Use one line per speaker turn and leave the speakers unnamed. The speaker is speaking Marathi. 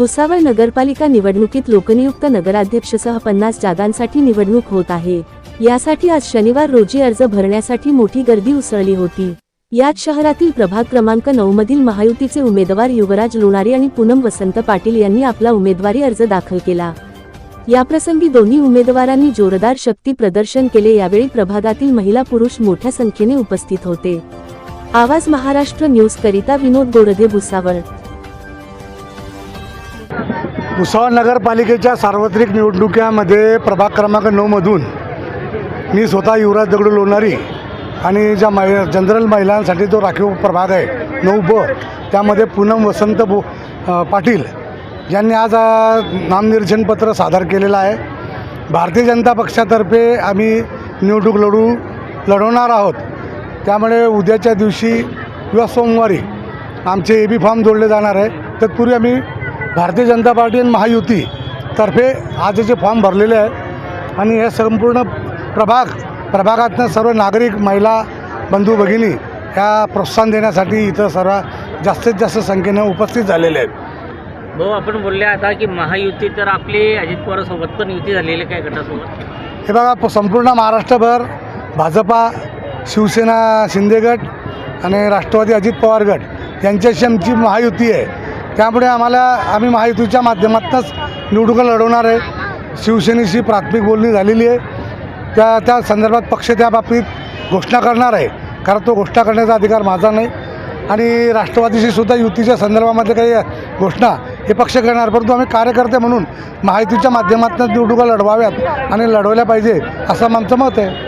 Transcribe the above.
भुसावळ नगरपालिका निवडणुकीत लोकनियुक्त नगराध्यक्षसह पन्नास जागांसाठी निवडणूक होत आहे. यासाठी आज शनिवार रोजी अर्ज भरण्यासाठी मोठी गर्दी उसळली होती. यात शहरातील प्रभाग क्रमांक नऊ मधील महायुतीचे उमेदवार युवराज लोणारी आणि पूनम वसंत पाटील यांनी आपला उमेदवारी अर्ज दाखल केला. याप्रसंगी दोन्ही उमेदवारांनी जोरदार शक्ती प्रदर्शन केले. यावेळी प्रभागातील महिला पुरुष मोठ्या संख्येने उपस्थित होते. आवाज महाराष्ट्र न्यूज करिता विनोद गोरधे भुसावळ.
भुसावळ नगरपालिकेच्या सार्वत्रिक निवडणुकीमध्ये प्रभाग क्रमांक नऊमधून मी स्वतः युवराज दगडू लोणारी आणि ज्या महि जनरल महिलांसाठी जो राखीव प्रभाग आहे नऊ ब त्यामध्ये पूनम वसंत बो पाटील यांनी आज अ, नामनिर्देशनपत्र सादर केलेलं आहे. भारतीय जनता पक्षातर्फे आम्ही निवडणूक लढू लढवणार आहोत. त्यामुळे उद्याच्या दिवशी किंवा सोमवारी आमचे ए बी फॉर्म जोडले जाणार आहे. तत्पूर्वी आम्ही भारतीय जनता पार्टी आणि महायुतीतर्फे आजचे फॉर्म भरलेले आहे आणि हे संपूर्ण प्रभाग प्रभागातनं सर्व नागरिक महिला बंधू भगिनी ह्या प्रोत्साहन देण्यासाठी इथं सर्व जास्तीत जास्त संख्येनं उपस्थित झालेले आहेत.
भाऊ आपण बोलले आता की महायुती तर आपली अजित पवारांसोबत पण युती झालेली काय गटासोबत?
हे बघा संपूर्ण महाराष्ट्रभर भाजपा शिवसेना शिंदे गट आणि राष्ट्रवादी अजित पवार गट यांच्याशी आमची महायुती आहे. त्यामुळे आम्हाला आम्ही महायुतीच्या माध्यमातूनच निवडणुका लढवणार आहे. शिवसेनेशी प्राथमिक बोलणी झालेली आहे. त्या त्या संदर्भात पक्ष त्या बाबतीत घोषणा करणार आहे. कारण तो घोषणा करण्याचा अधिकार माझा नाही. आणि राष्ट्रवादीशी सुद्धा युतीच्या संदर्भामध्ये काही घोषणा हे पक्ष करणार परंतु आम्ही कार्यकर्ते म्हणून महायुतीच्या माध्यमातून निवडणुका लढवाव्यात आणि लढवल्या पाहिजे असं आमचं मत आहे.